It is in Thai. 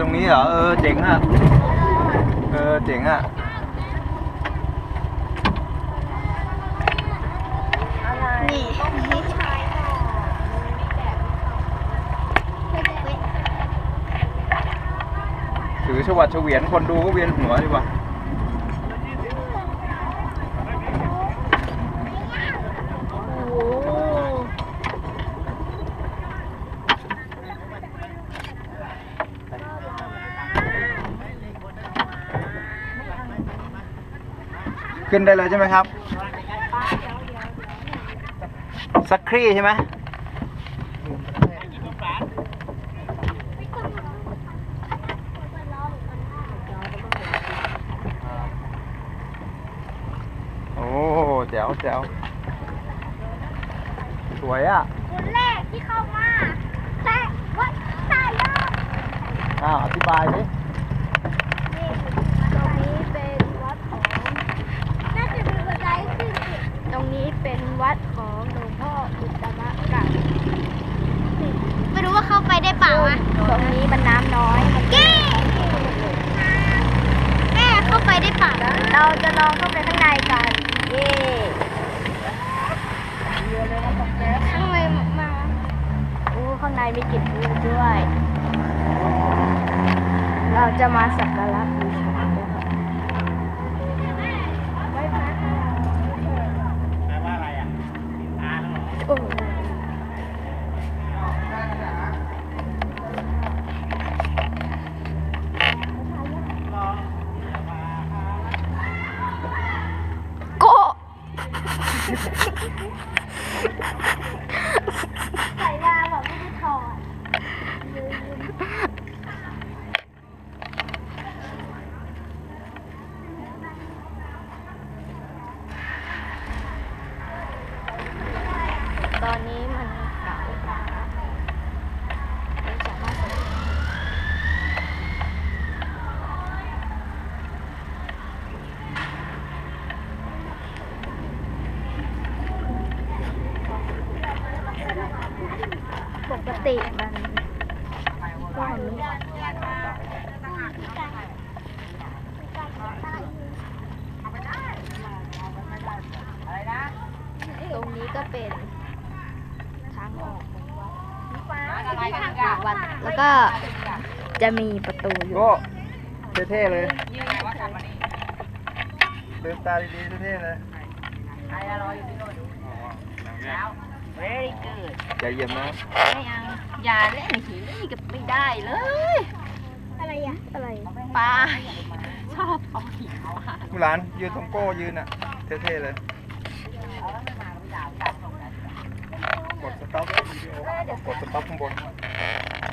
ตรงนี้เหรอ เออ เจ๋งอะ เออ เจ๋งอะนี่นี่ชายค่ะถือชวัดเฉวียนคนดูก็เวียนหัวดีกว่า โอ้โห ขึ้นได้เลยใช่ไหมครับ สักครี่ใช่ไหมโอ้แจ๋วแจ๋วสวยอะ คนแรกที่เข้ามาแต่วัดสายยอดอ้าว อธิบายดิ นี่ตรงนี้เป็นวัดของ น่าจะมีบันไดขึ้นตรงนี้ เป็นวัดของหลวงพ่ออุตมะกับไม่รู้ว่าเข้าไปได้เปล่าอะตรงนี้มันน้ำน้อยแก้แม่เข้าไปได้เปล่าเราจะลองเข้าไปข้างในกันเย่ข้างในมาโอ้ข้างในมีกลิ่นทูบด้วย เราจะมาสักการะบู โอ้โกะใส่ลาแบบไม่ได้ถอด ตอนนี้มันเหงาไม่สามารถ ปกติมันก็ไม่ตรงนี้ก็เป็นทางออกของวัดวัด แล้วก็จะมีประตูอยู่โก้เท่ๆเลยเดินตาดีๆเท่ๆเลย very good ใจเย็นนะไม่เอาอย่าเล่นหินนี่ก็ไม่ได้เลย อะไรอะอะไรปลาชอบเอาหินมาผู้หลานยืนตรงโก้ยืนอะเท่ๆเลยกดสต็อปวิดีโอกดสต็อปข้างบน